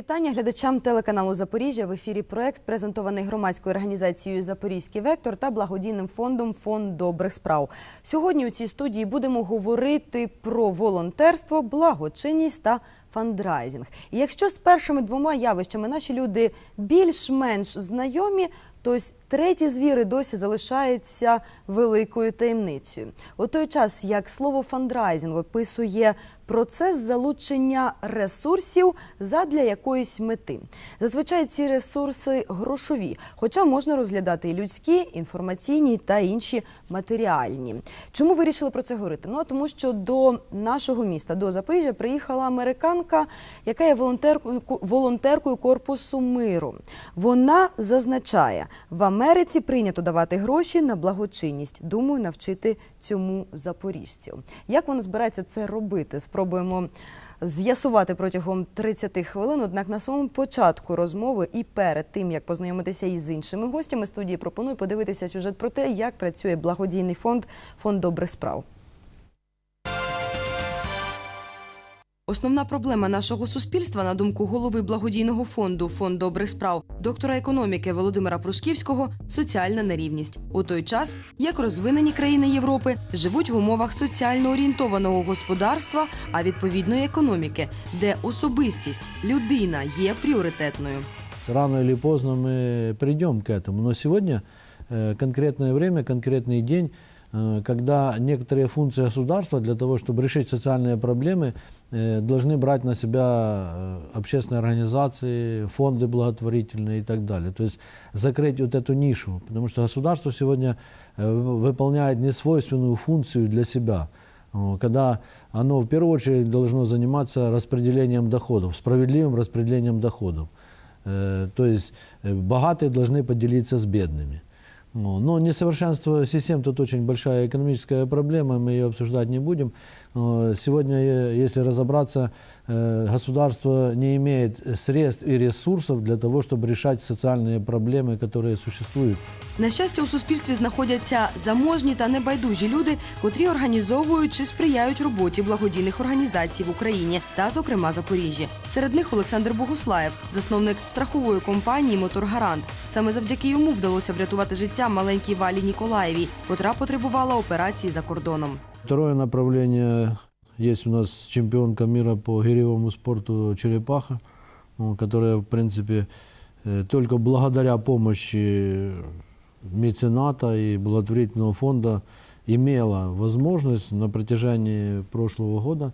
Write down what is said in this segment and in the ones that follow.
Вітання глядачам телеканалу Запоріжжя. В ефірі проект презентований громадською організацією Запорізький вектор та благодійним фондом Фонд добрих справ. Сьогодні у цій студії будемо говорити про волонтерство, благочинність та фандрайзинг. І якщо з першими двома явищами наші люди більш-менш знайомі, то ось третій звір і досі залишається великою таємницею. У той час, як слово фандрайзинг описує процес залучення ресурсів задля якоїсь мети. Зазвичай ці ресурси грошові, хоча можна розглядати і людські, інформаційні та інші матеріальні. Чому вирішили про це говорити? Ну тому, що до нашого міста, до Запоріжжя, приїхала американка, яка є волонтеркою, волонтеркою корпусу миру. Вона зазначає, в Америці прийнято давати гроші на благочинність. Думаю, навчити цьому запоріжців. Як вона збирається це робити? Спробуємо з'ясувати протягом 30 хвилин. Однак на самому початку розмови і перед тим, як познайомитися із іншими гостями студії, пропоную подивитися сюжет про те, як працює благодійний фонд фонд добрих справ. Основна проблема нашого суспільства, на думку голови благодійного фонду Фонд добрих справ, доктора економіки Володимира Прушківського соціальна нерівність. У той час, як розвинені країни Європи живуть в умовах соціально орієнтованого господарства, а відповідної економіки, де особистість, людина є пріоритетною. Рано или поздно мы придем к этому. Но сегодня э, конкретное время, конкретный день, э, когда некоторые функции государства для того, чтобы решить социальные проблемы, э, должны брать на себя э, общественные организации, фонды благотворительные и так далее. То есть закрыть вот эту нишу, потому что государство сегодня э, вы- выполняет несвойственную функцию для себя. О, Когда оно в первую очередь должно заниматься распределением доходов, справедливым распределением доходов. Э, То есть э, богатые должны поделиться с бедными. Но несовершенство систем тут очень большая экономическая проблема, мы ее обсуждать не будем. Э, Сегодня, э, если разобраться, э, государство не имеет средств и ресурсов для того, чтобы решать социальные проблемы, которые существуют. На щастя, у суспільстві знаходяться заможні та небайдужі люди, котрі організовують чи сприяють роботі благодійних організацій в Україні та, зокрема, Запоріжжі. Серед них Олександр Богуслаєв, засновник страхової компанії Моторгарант. Саме завдяки йому вдалося врятувати життя маленькій Валі Ніколаєвій, котра потребувала операції за кордоном. Второе направление есть у нас чемпионка мира по гиревому спорту «Черепаха», ну, которая, в принципе, э, только благодаря помощи мецената и благотворительного фонда имела возможность на протяжении прошлого года,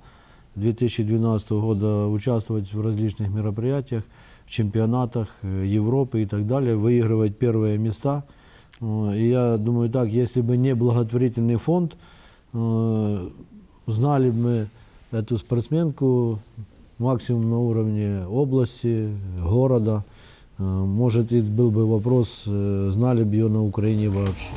2012 года, участвовать в различных мероприятиях, чемпионатах э, Европы и так далее, выигрывать первые места. Э, И я думаю так, если бы не благотворительный фонд, знали бы мы эту спортсменку максимум на уровне области, города. Э, Может, и был бы вопрос, э, знали бы ее на Украине вообще.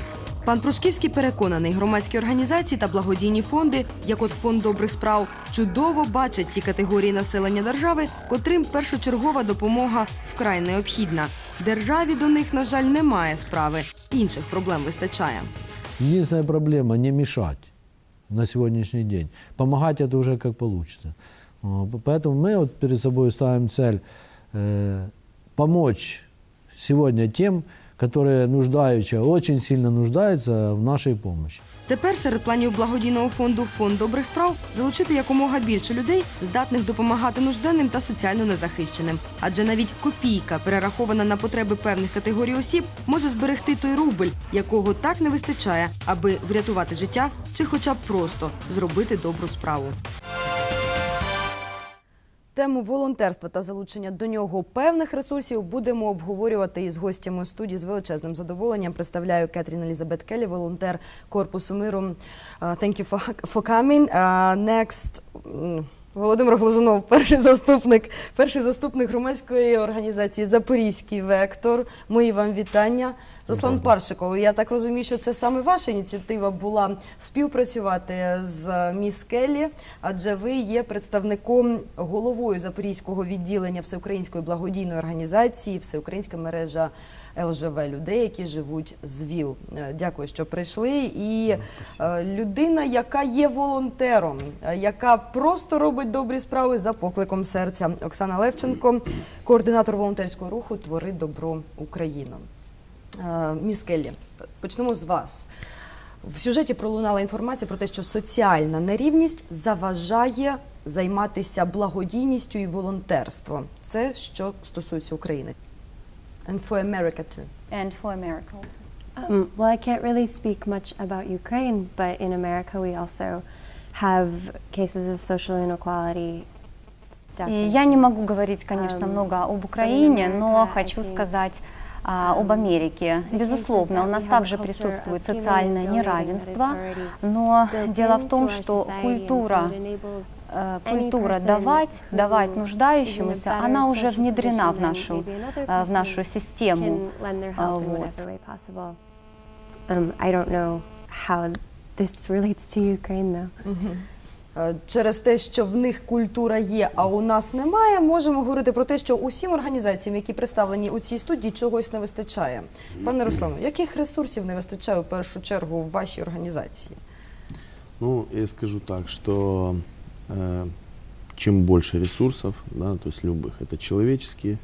Пан Прошківський переконаний, громадські організації та благодійні фонди, як от фонд добрих справ, чудово бачать ті категорії населення держави, котрим першочергова допомога вкрай необхідна. Державі до них, на жаль, немає справи. Інших проблем вистачає. Единственная проблема – не мешать на сегодняшний день. Помогать это уже как получится. О, п- Поэтому мы вот перед собой ставим цель э, помочь сегодня тем, которые нуждающие, очень сильно нуждаются в нашей помощи. Тепер серед планів благодійного фонду Фонд добрих справ залучити якомога більше людей, здатних допомагати нужденним та соціально незахищеним. Адже навіть копійка, перерахована на потреби певних категорій осіб, може зберегти той рубль, якого так не вистачає, аби врятувати життя чи, хоча б просто зробити добру справу. Тему волонтерства та залучення до нього певних ресурсів будемо обговорювати із гостями студії з величезним задоволенням. Представляю Кетрін Елізабет Келлі, волонтер Корпусу миру. Thank you for, coming. Next, Володимир Глазунов, перший заступник, перший заступник громадської організації Запорізький вектор. Мої вам вітання. Руслан. Паршиков, я так розумію, що це саме ваша ініціатива була співпрацювати з міс Келлі, адже ви є представником головою Запорізького відділення Всеукраїнської благодійної організації, Всеукраїнська мережа ЛЖВ людей, які живуть з ВІЛ. Е, Дякую, що прийшли. І е, людина, яка є волонтером, е, яка просто робить добрі справи за покликом серця. Оксана Левченко, координатор волонтерського руху Твори добро Україна. Е, Міс Келлі, почнемо з вас. В сюжеті пролунала інформація про те, що соціальна нерівність заважає займатися благодійністю і волонтерством. Це що стосується України. And for America too. and for America. Um, well, I can't really speak much about Ukraine, but in America we also have cases of social inequality. Definitely. я не могу говорить, конечно, Um, много об Украине, но хочу сказать а, об um, Америке. Безусловно, у нас также присутствует социальное неравенство, но дело в том, что культура, э, культура давать, давать нуждающемуся, она уже внедрена в нашу, э, в нашу систему. вот. Um, I don't know how this relates to Ukraine, though. Е, Через те, що в них культура є, а у нас немає, можемо говорити про те, що усім організаціям, які представлені у цій студії, чогось не вистачає. Пане Руслану, яких ресурсів не вистачає у першу чергу в вашій організації? Ну, я скажу так, что э, чем больше ресурсов, да, то есть любых, это человеческие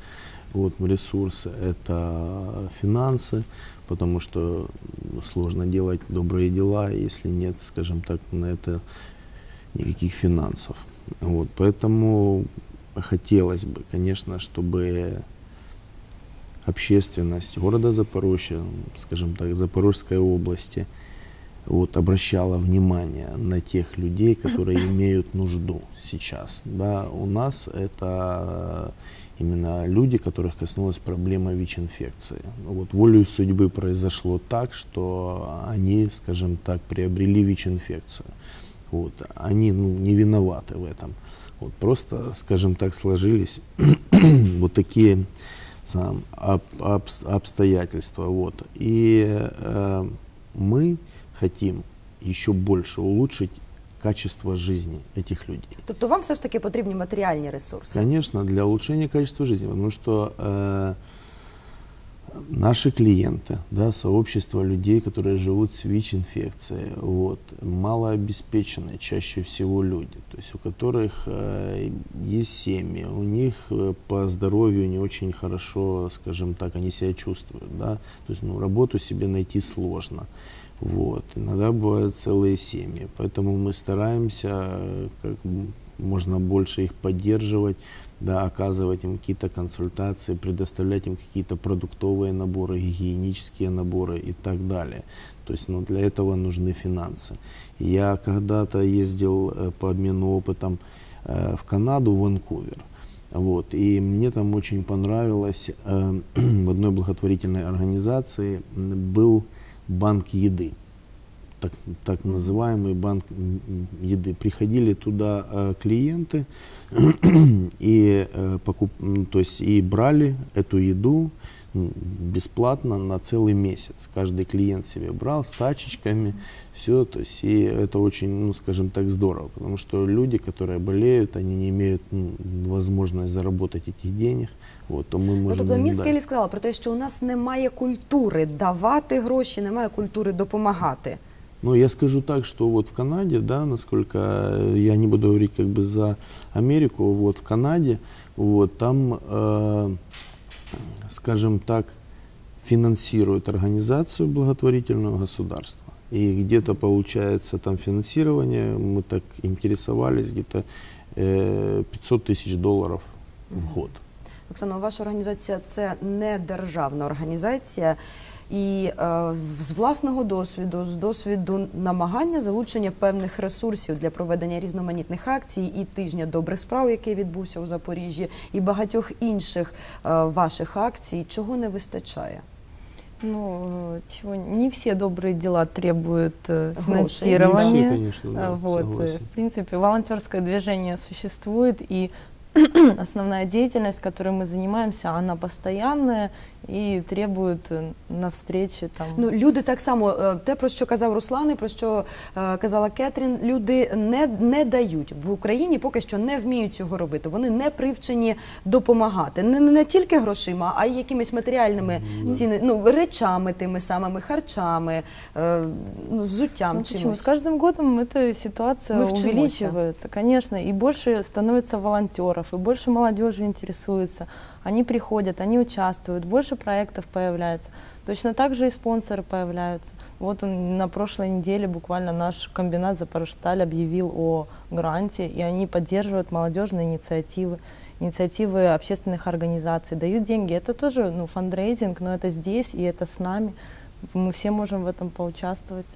вот, ресурсы, это финансы, потому что м, сложно делать добрые дела, если нет, скажем так, на это никаких финансов. Вот, поэтому хотелось бы, конечно, чтобы общественность города Запорожья, скажем так, Запорожской области, вот, обращала внимание на тех людей, которые имеют нужду сейчас. Да, у нас это именно люди, которых коснулась проблема ВИЧ-инфекции. Вот волею судьбы произошло так, что они, скажем так, приобрели ВИЧ-инфекцию. Вот, они ну, не виноваты в этом. Вот, просто, скажем так, сложились вот такие сам, об- обс- обстоятельства. Вот. И э, мы хотим еще больше улучшить качество жизни этих людей. Тобто вам все ж таки потрібні матеріальні ресурси. Конечно, для улучшения качества жизни, потому что э, наши клиенты, да, сообщество людей, которые живут с ВИЧ-инфекцией, вот, малообеспеченные чаще всего люди, то есть у которых э, есть семьи, у них э, по здоровью не очень хорошо, скажем так, они себя чувствуют, да, то есть ну, работу себе найти сложно. Вот. Иногда бывают целые семьи. Поэтому мы стараемся э, как можно больше их поддерживать, да, оказывать им какие-то консультации, предоставлять им какие-то продуктовые наборы, гигиенические наборы и так далее. То есть ну, для этого нужны финансы. Я когда-то ездил э, по обмену опытом э, в Канаду, в Ванкувер. Вот, и мне там очень понравилось, э, в одной благотворительной организации м, был банк еды, так, так называемый банк м, м, еды. Приходили туда э, клиенты и, э, покуп, м, то есть, и брали эту еду м, бесплатно на целый месяц. Каждый клиент себе брал с тачечками, все, то есть, и это очень, ну, скажем так, здорово, потому что люди, которые болеют, они не имеют м, возможность заработать этих денег, вот, то мы Ну, можем тобто им міс дать. Келлі сказала про те, що у нас немає культури давати гроші, немає культури допомагати. Ну, я скажу так, что вот в Канаде, да, насколько э, я не буду говорить как бы за Америку, вот в Канаде, вот там, э, скажем так, финансирует организацию благотворительного государства. И где-то получается там финансирование, мы так интересовались, где-то э, 500 тысяч долларов в год. Оксана, ваша організація це не державна організація. І е, з власного досвіду, з досвіду намагання залучення певних ресурсів для проведення різноманітних акцій і тижня добрих справ, який відбувся у Запоріжжі, і багатьох інших е, ваших акцій, чого не вистачає? Ну, э, чего, не все добрые дела требуют э, Грошей. финансирования. Не все, конечно, да, А, вот, э, согласен. в принципе, волонтерское движение существует, и основная деятельность, которой мы занимаемся, она постоянная и требует э, на встрече там. Ну, люди так само, е, те, про що казав Руслан, і про що е, казала Кетрін, люди не, не дають в Україні поки що не вміють цього робити. Вони не привчені допомагати. Не, не тільки грошима, а й якимись матеріальними ціни, ну, речами тими самими, харчами, е, ну, взуттям Ну, почему? чимось. С каждым годом эта ситуация Мы вчимся. увеличивается, конечно, и больше становится волонтеров, и больше молодежи интересуется. Они приходят, они участвуют, больше проектов появляется. Точно так же и спонсоры появляются. Вот он, на прошлой неделе буквально наш комбинат Запорожсталь объявил о гранте, и они поддерживают молодежные инициативы, инициативы общественных организаций, дают деньги. Это тоже ну, фандрейзинг, но это здесь и это с нами. Мы все можем в этом поучаствовать.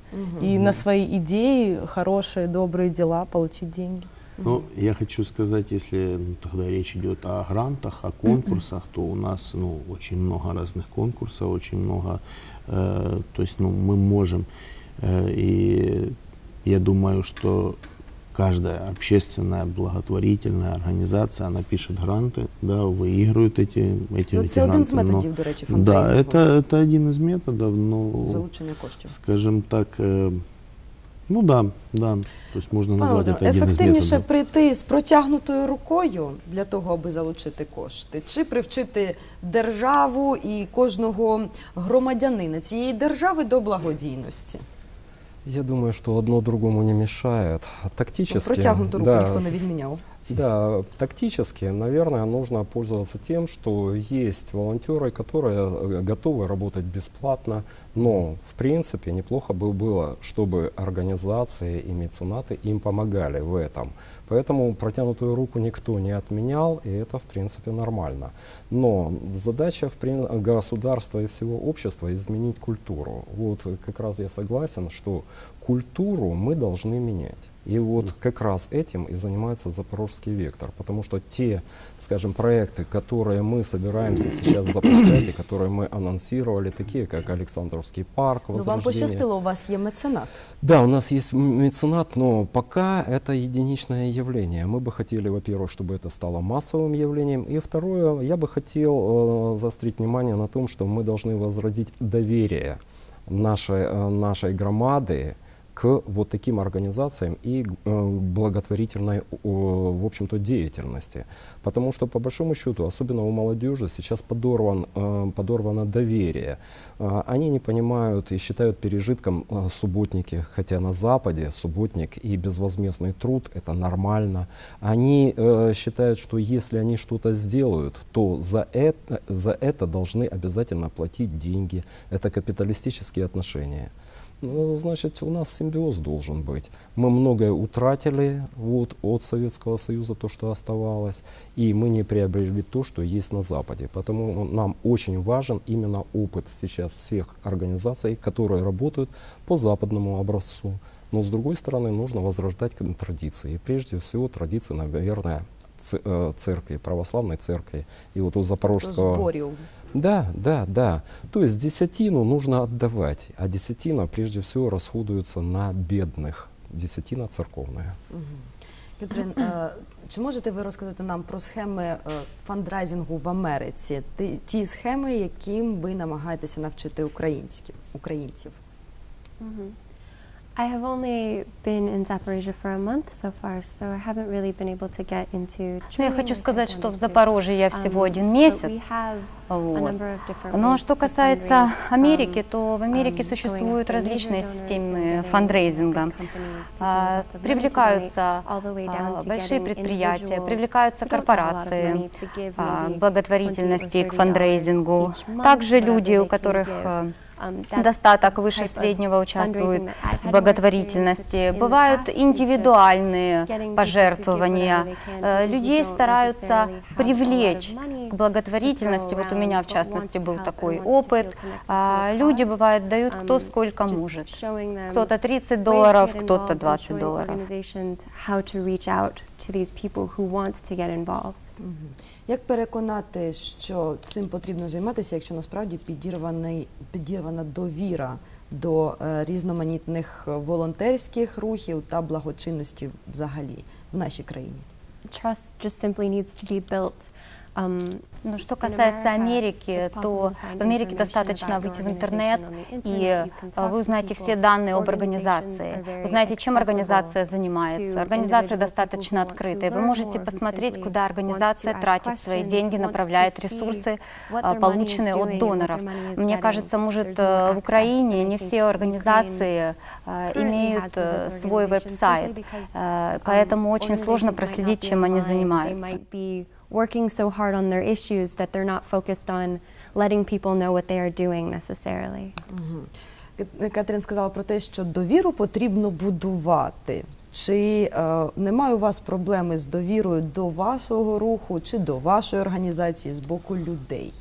И на свои идеи, хорошие, добрые дела получить деньги. Ну, я хочу сказать, если ну, тогда речь идет о грантах, о конкурсах, то у нас ну, очень много разных конкурсов, очень много, э, то есть ну, мы можем, э, и я думаю, что каждая общественная благотворительная организация, она пишет гранты, да, выигрывает эти, эти, Ну, эти це один з гранти, но- методів, до речі, Да, фандрейзингу. это, это один из методов, но, залучення коштів. скажем так, э, ну да, да, то есть можно Пане назвать Володимире, один ефективніше методов. прийти з протягнутою рукою для того, аби залучити кошти, чи привчити державу і кожного громадянина цієї держави до благодійності? Я думаю, что одно другому не мешает. Тактически, Протягнуту руку да, ніхто не відміняв. да, тактически, наверное, нужно пользоваться тем, что есть волонтеры, которые э, готовы работать бесплатно, но в принципе неплохо бы было, чтобы организации и меценаты им помогали в этом. Поэтому протянутую руку никто не отменял, и это в принципе нормально. Но задача в прин- государства и всего общества изменить культуру. Вот как раз я согласен, что культуру мы должны менять. И вот как раз этим и занимается Запорожский вектор, потому что те, скажем, проекты, которые мы собираемся сейчас запускать и которые мы анонсировали, такие как Александровский парк, Ну, вам пощастило, у вас є меценат. Да, у нас есть меценат, но пока это единичное явление. Мы бы хотели, во-первых, чтобы это стало массовым явлением, и второе, я бы хотел э, заострить внимание на том, что мы должны возродить доверие нашей, э, нашей громады к вот таким организациям и э, благотворительной, о, в общем-то, деятельности. Потому что, по большому счету, особенно у молодежи, сейчас подорван, э, подорвано доверие. Э, Они не понимают и считают пережитком э, субботники, хотя на Западе субботник и безвозмездный труд – это нормально. Они э, считают, что если они что-то сделают, то за это, за это должны обязательно платить деньги. Это капиталистические отношения. Ну, значит, у нас симбиоз должен быть. Мы многое утратили вот, от Советского Союза, то, что оставалось, и мы не приобрели то, что есть на Западе. Потому нам очень важен именно опыт сейчас всех организаций, которые работают по западному образцу. Но, с другой стороны, нужно возрождать к- традиции. И прежде всего традиции, наверное, ц- э, церкви, православной церкви. И вот у До Запорожского... зборів. Да, да, да. То есть десятину нужно отдавать, а десятина прежде всего расходуется на бедных. Десятина церковная. Кетрин, е, чи можете ви розказати нам про схеми е, фандрайзингу в Америці? Ті, ті схеми, яким ви намагаєтеся навчити українські, українців? I have only been in Zaporizhia for a month so far, so I haven't really been able to get into Ну, я training хочу like I сказать, что в wanted to. Запорожье я Um, всего один but месяц. we have a Вот. number of different Но ways что to касается fundraise, Америки, um, то в Америке um, существуют going after различные major donors and системы getting фандрейзинга. big companies, people А, with lots of money to Привлекаются donate, all the way а, down to большие getting предприятия, individuals привлекаются who don't have a lot of корпорации money to give а, maybe к благотворительности, 20 or к 30 фандрейзингу. each month, Также whatever люди, they у can которых give. э, Um, that's достаток the выше type of среднего участвуют fundraising that I've had в more благотворительности. experience with in the Бывают past, is just индивидуальные getting people to give пожертвования. whatever they can, Э, people who Людей don't стараются necessarily have a lot of привлечь money к благотворительности. to Вот у throw меня, в around, but частности, wants to был help and такой wants to feel опыт. connected to А, a Люди, cause. бывает, дают кто Um, сколько just может. showing them Кто-то 30 ways to долларов, get кто-то involved and 20 showing долларов. Як переконати, що цим потрібно займатися, якщо насправді підірваний, підірвана довіра до е, різноманітних волонтерських рухів та благочинності взагалі в нашій країні? trust just simply needs to be built. Ну, что касается Америки, то в Америке достаточно выйти в интернет, и э, а, вы узнаете все данные об организации, узнаете, чем организация занимается. Организация достаточно открытая. Вы можете посмотреть, куда организация тратит свои деньги, направляет ресурсы, а, полученные от доноров. Мне кажется, может, э, в Украине не все организации а, имеют э, свой веб-сайт, поэтому очень сложно проследить, чем они занимаются. might be working so hard on their issues that they're not focused on letting people know what they are doing necessarily. Кат- Катерин сказала про те, що довіру потрібно будувати. Чи е, немає у вас проблеми з довірою до вашого руху чи до вашої організації з боку людей?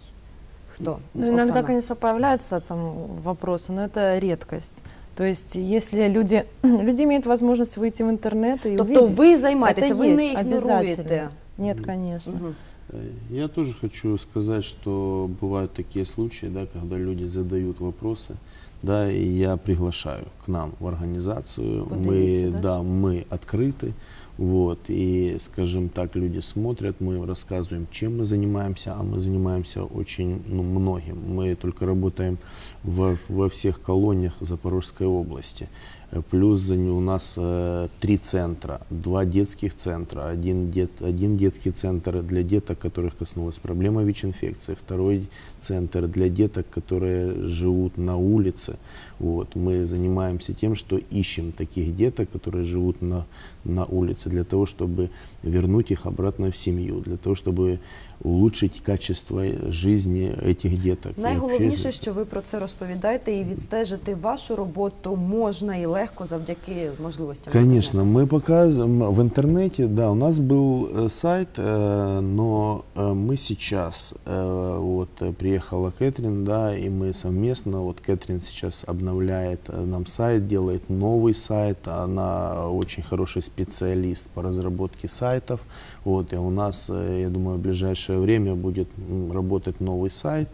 Хто? Ну, иногда, Оксана? конечно, появляются там вопросы, но это редкость. То есть, если люди, люди имеют возможность выйти в интернет и Тобто увидеть, ви займаєтеся, это ви не есть ігноруєте. обязательно. Нет, конечно. Мгм. Э, Я тоже хочу сказать, что бывают такие случаи, да, когда люди задают вопросы, да, и я приглашаю к нам в организацию. Поделиться, Мы, да? да, мы открыты, вот, и, скажем так, люди смотрят, мы рассказываем, чем мы занимаемся, а мы занимаемся очень ну, многим. Мы только работаем в, во всех колониях Запорожской области. Э, Плюс за не- у нас э, три центра, два детских центра, один, дет, один детский центр для деток, которых коснулась проблема ВИЧ-инфекции, второй центр для деток, которые живут на улице. Вот. Мы занимаемся тем, что ищем таких деток, которые живут на, на улице, для того, чтобы вернуть их обратно в семью, для того, чтобы улучшить качество жизни этих деток. И Найголовніше, вообще- що ви про це розповідаєте, і відстежити вашу роботу можна і легко завдяки можливостям. Конечно, мы показываем в интернете, да, у нас был э, сайт, э, но э, мы сейчас, э, вот э, приехала Кэтрин, да, и мы совместно, вот Кэтрин сейчас обновляет э, нам сайт, делает новый сайт, она очень хороший специалист по разработке сайтов, вот, и у нас, э, я думаю, в ближайшее время будет м, работать новый сайт,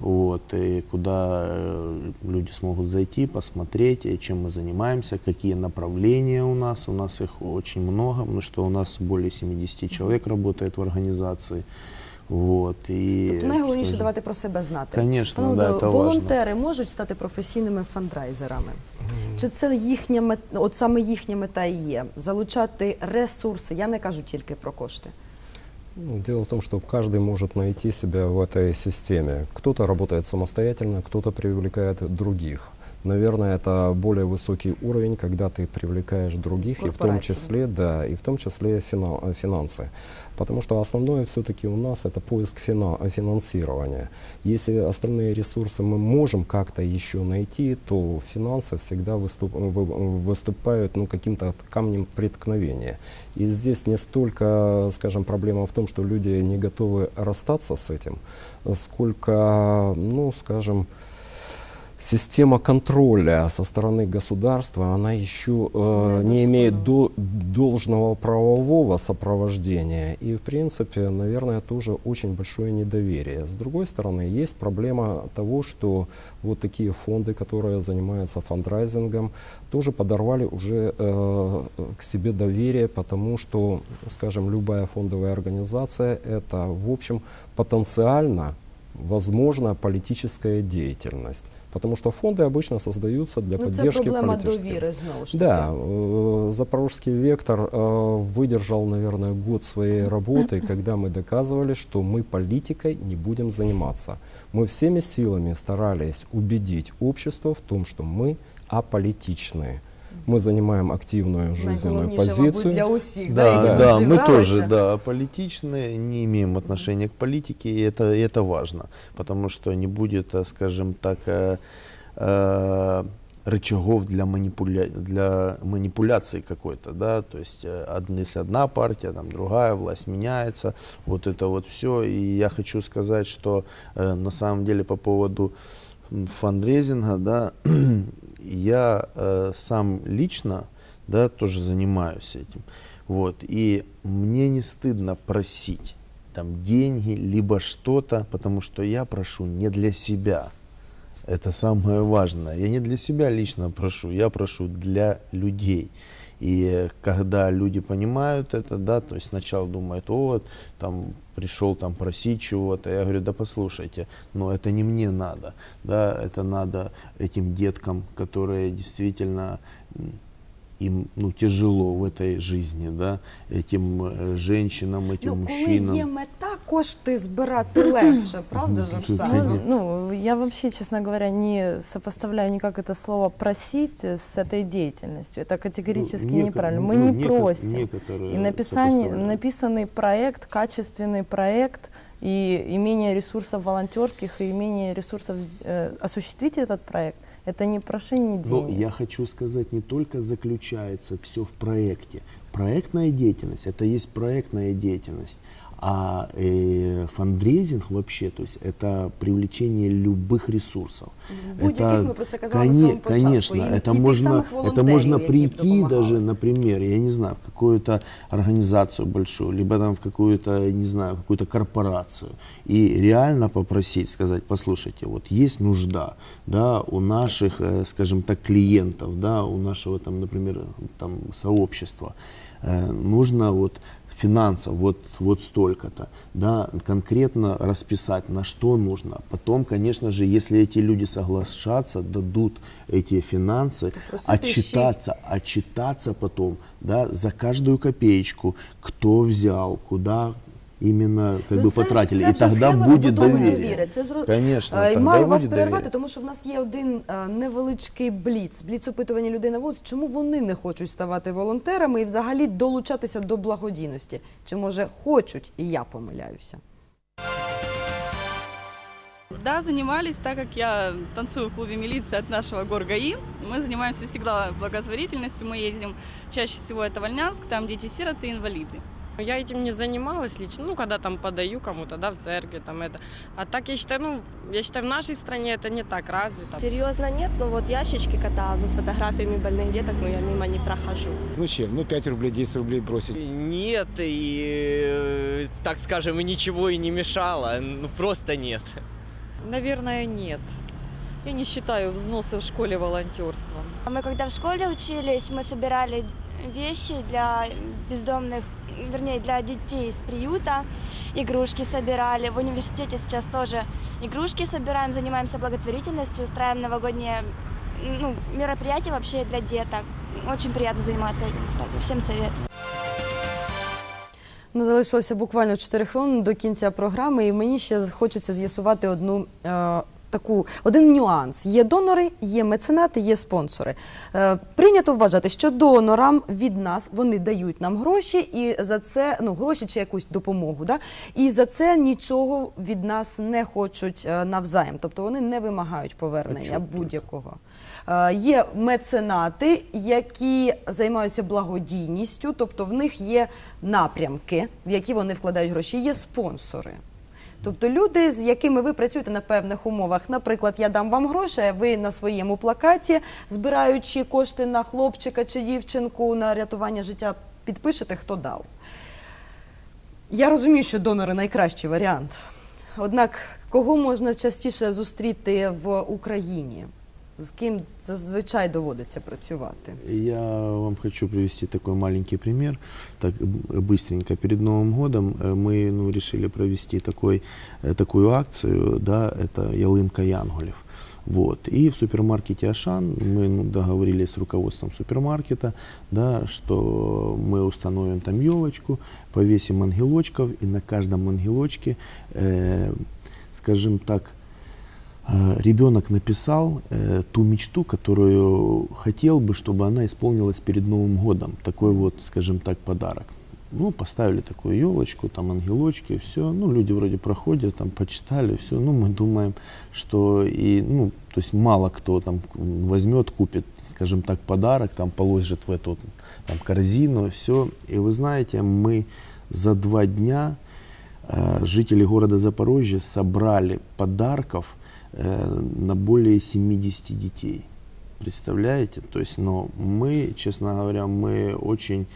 вот, и куда э, люди смогут зайти, посмотреть, э, чем мы занимаемся, какие направления у нас. У нас их очень много, потому что у нас более 70 человек работает в организации. Вот, и, Тобто найголовніше скажем, давати про себе знати. Конечно, Пане да, Володимире, это важно. волонтери можуть стати професійними фандрайзерами? Чи це їхня мет... от саме їхня мета і є? Залучати ресурси. Я не кажу тільки про кошти. Ну, Дело в том, что каждый может найти себя в этой системе. Кто-то работает самостоятельно, кто-то привлекает других. Наверное, это более высокий уровень, когда ты привлекаешь других, и в том числе, да, и в том числе э, финансы. Потому что основное все-таки у нас это поиск фина- э, финансирования. Если остальные ресурсы мы можем как-то еще найти, то финансы всегда выступ- вы- выступают ну, каким-то камнем преткновения. И здесь не столько, скажем, проблема в том, что люди не готовы расстаться с этим, сколько, ну, скажем, система контроля со стороны государства, она еще э, не имеет до- должного правового сопровождения. И, в принципе, наверное, тоже очень большое недоверие. С другой стороны, есть проблема того, что вот такие фонды, которые занимаются фандрайзингом, тоже подорвали уже э, к себе доверие, потому что, скажем, любая фондовая организация это, в общем, потенциально возможна политическая деятельность. Потому что фонды обычно создаются для Ну, це поддержки проблема политических. довіри знову ж таки. Да, э, Запорожский вектор э, выдержал, наверное, год своей работы, когда мы доказывали, что мы политикой не будем заниматься. Мы всеми силами старались убедить общество в том, что мы аполитичные. Мы занимаем активную жизненную Найголовніше, мабуть, позицию. для усіх. Да, які да, тут мы тоже, зібралися. да, политичные, не имеем отношения к политике, и это, и это важно, потому что не будет, э, скажем так, э, э, рычагов для, манипуля... для манипуляции какой-то, да, то есть э, од- если одна партия, там другая, власть меняется, вот это вот все, и я хочу сказать, что э, на самом деле по поводу м, фандрейзинга, да, я э, сам лично, да, тоже занимаюсь этим. Вот. И мне не стыдно просить там деньги, либо что-то, потому что я прошу не для себя. Это самое важное. Я не для себя лично прошу, я прошу для людей. И когда люди понимают это, да, то есть сначала думают, о, вот, там пришел там просить чего-то, я говорю, да послушайте, но это не мне надо, да, это надо этим деткам, которые действительно м, им ну, тяжело в этой жизни, да, этим э, женщинам, этим Ну, коли мужчинам. є мета, кошти збирати легше, правда ж, Ну, тут Оксана? Конечно. Ну, я вообще, честно говоря, не сопоставляю никак это слово «просить» с этой деятельностью. Это категорически Ну, неко- неправильно. Мы ну, не неко- просим. некоторые И написание, сопоставляют. написанный проект, качественный проект и имение ресурсов волонтерских, и имение ресурсов э, осуществить этот проект, это не прошение денег. Но я хочу сказать, не только заключается все в проекте. Проектная деятельность, это есть проектная деятельность. А э, фандрейзинг вообще, то есть это привлечение любых ресурсов. Будь-яких, ми про це казали на самому початку, конечно, і- это і тих можно, самих это волонтерів, можно які б прийти допомагали. даже, например, я не знаю, в какую-то организацию большую, либо там в какую-то, не знаю, какую-то корпорацию и реально попросить, сказать, послушайте, вот есть нужда, да, у наших, э, скажем так, клиентов, да, у нашего там, например, там сообщества, э, нужно вот финансов вот, вот столько-то, да, конкретно расписать, на что нужно. Потом, конечно же, если эти люди соглашатся, дадут эти финансы, Попросити ще й- отчитаться, отчитаться потом, да, за каждую копеечку, кто взял, куда именно как Ну, бы це- потратили. це и вже тогда схема будет побудови доверие. довіри. Це зро... Конечно, Е, і тогда маю вас будет перервати, доверие. тому що в нас є один е, невеличкий бліц. Бліц опитування людей на вулиці. Чому вони не хочуть ставати волонтерами і взагалі долучатися до благодійності? Чи може хочуть, і я помиляюся? Да, занимались, так как я танцую в клубе милиции от нашего ГОРГАИ. Мы занимаемся всегда благотворительностью. Мы ездим, чаще всего это Вольнянск, там дети-сироты и инвалиды. Я этим не занималась лично, ну, когда там подаю кому-то, да, в церкви, там это. А так я считаю, ну, я считаю, в нашей стране это не так развито. Серьезно нет, но вот ящички кота ну, с фотографиями больных деток, но я мимо не прохожу. Ну чем? Ну 5 рублей, 10 рублей бросить. Нет, и, э, так скажем, и ничего и не мешало. Ну, просто нет. Наверное, нет. Я не считаю взносы в школе волонтерством. Мы когда в школе учились, мы собирали вещи для бездомных, вернее, для детей из приюта, игрушки собирали. В университете сейчас тоже игрушки собираем, занимаемся благотворительностью, устраиваем новогодние ну, мероприятия вообще для деток. Очень приятно заниматься этим, кстати. Всем советую. Ну, залишилося буквально 4 хвилини до кінця програми, і мені ще хочеться з'ясувати одну. Е, Таку один нюанс: є донори, є меценати, є спонсори. Е, прийнято вважати, що донорам від нас вони дають нам гроші, і за це ну гроші чи якусь допомогу. Да? І за це нічого від нас не хочуть е, навзаєм. Тобто вони не вимагають повернення будь-якого. Е, Є меценати, які займаються благодійністю, тобто в них є напрямки, в які вони вкладають гроші. Є спонсори. Тобто люди, з якими ви працюєте на певних умовах. Наприклад, я дам вам гроші, ви на своєму плакаті, збираючи кошти на хлопчика чи дівчинку на рятування життя, підпишете, хто дав. Я розумію, що донори найкращий варіант. Однак, кого можна частіше зустріти в Україні? З ким зазвичай доводиться працювати? Я вам хочу привести такой маленький пример. Так б- быстренько перед Новым годом э, мы ну, решили провести такой, э, такую акцию, да, это ялынка Янголев. Вот. И в супермаркете Ашан мы ну, договорились с руководством супермаркета, да, что мы установим там елочку, повесим ангелочков, и на каждом ангелочке, э, скажем так, э, ребенок написал э, ту мечту, которую хотел бы, чтобы она исполнилась перед Новым годом. Такой вот, скажем так, подарок. Ну, поставили такую елочку, там ангелочки, все. Ну, люди вроде проходят, там почитали, все. Ну, мы думаем, что и, ну, то есть мало кто там возьмет, купит, скажем так, подарок, там положит в эту там, корзину, все. И вы знаете, мы за два дня э, жители города Запорожья собрали подарков на более 70 детей. Представляете? То есть, но мы, честно говоря, мы очень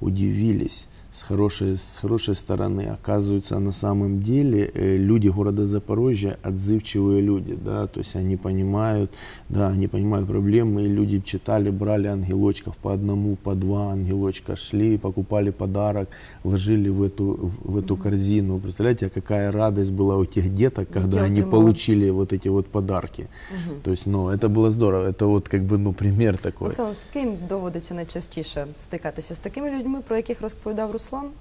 удивились, с хорошей, с хорошей стороны. Оказывается, на самом деле э, люди города Запорожья отзывчивые люди, да, то есть они понимают, да, они понимают проблемы, и люди читали, брали ангелочков по одному, по два ангелочка, шли, покупали подарок, ложили в эту, в эту корзину. Представляете, какая радость была у тех деток, когда они отримали. получили вот эти вот подарки. То есть, ну, это было здорово, это вот как бы, ну, пример такой. Оксана, з ким доводиться найчастіше стикатися? З такими людьми, про яких розповідав Руслан?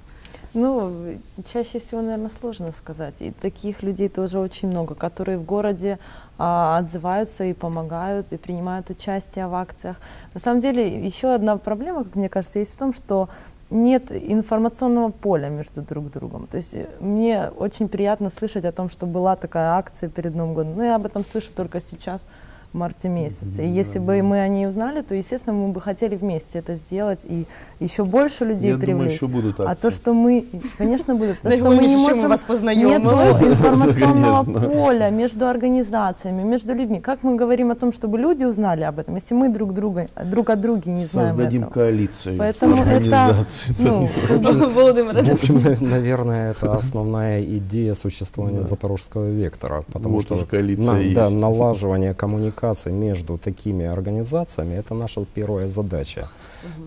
Ну, чаще всего, наверное, сложно сказать. И таких людей тоже очень много, которые в городе а, отзываются и помогают, и принимают участие в акциях. На самом деле, еще одна проблема, как мне кажется, есть в том, что нет информационного поля между друг другом. То есть э, мне очень приятно слышать о том, что была такая акция перед Новым годом. Но я об этом слышу только сейчас, в марте месяце. И если бы мы о ней узнали, то, естественно, мы бы хотели вместе это сделать и еще больше людей Я думаю, привлечь. еще будут А то, акции. что мы, конечно, будут, то, что мы Найголовніше, не що ми можем, вас познайомили. нету информационного Конечно. поля между организациями, между людьми. Как мы говорим о том, чтобы люди узнали об этом, если мы друг друга, друг о друге не знаем Создадим этого? коалицию Поэтому это, организаций. ну, Володимир, В общем, наверное, это основная идея существования запорожского вектора, потому Вот что уже коалиция да, есть. налаживание коммуникаций между такими организациями это наша первая задача.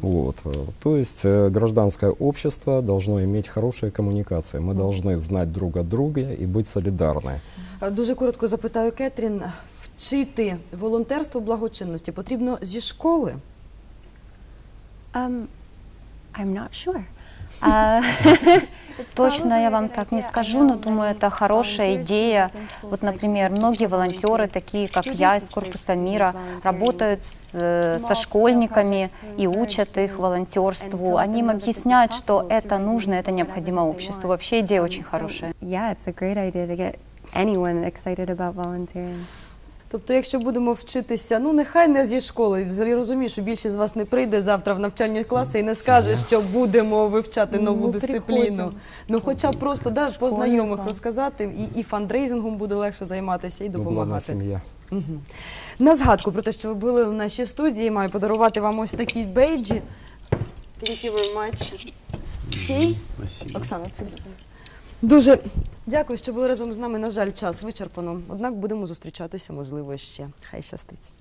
Вот. э, То есть э, гражданское общество должно иметь хорошие коммуникации. Мы должны знать друг о друге и быть солидарны. Дуже коротко запитаю Кетрін. Вчити волонтерство благочинності потрібно зі школи? Um, I'm not sure. Uh, it's Точно probably я a вам good так не idea. I скажу, know но many думаю, это хорошая volunteers идея. who work in schools Вот, like например, Baptist многие Volunteers, волонтеры, такие как who do я из teach their Корпуса students мира, volunteering, работают с, э, small- со small школьниками projects to и encourage учат их students and волонтерству. to let Они them им know that this is объясняют, что possible to это raise нужно, money это for необходимо whatever they обществу. want. Вообще идея Um, очень so, хорошая. Yeah, it's a great idea to get anyone excited about volunteering. Тобто, якщо будемо вчитися, ну нехай не зі школи. Я розумію, що більшість з вас не прийде завтра в навчальні класи і не скаже, що будемо вивчати нову Ну, дисципліну. приходимо. Ну, хоча просто да, по знайомих розказати, і, і фандрейзингом буде легше займатися, і допомагати. семья. Мгм. На згадку про те, що ви були в нашій студії, маю подарувати вам ось такі бейджі. Thank you very much. Окей? Оксана, це. Дуже дякую, що були разом з нами. На жаль, час вичерпано. Однак будемо зустрічатися, можливо, ще. Хай щастить.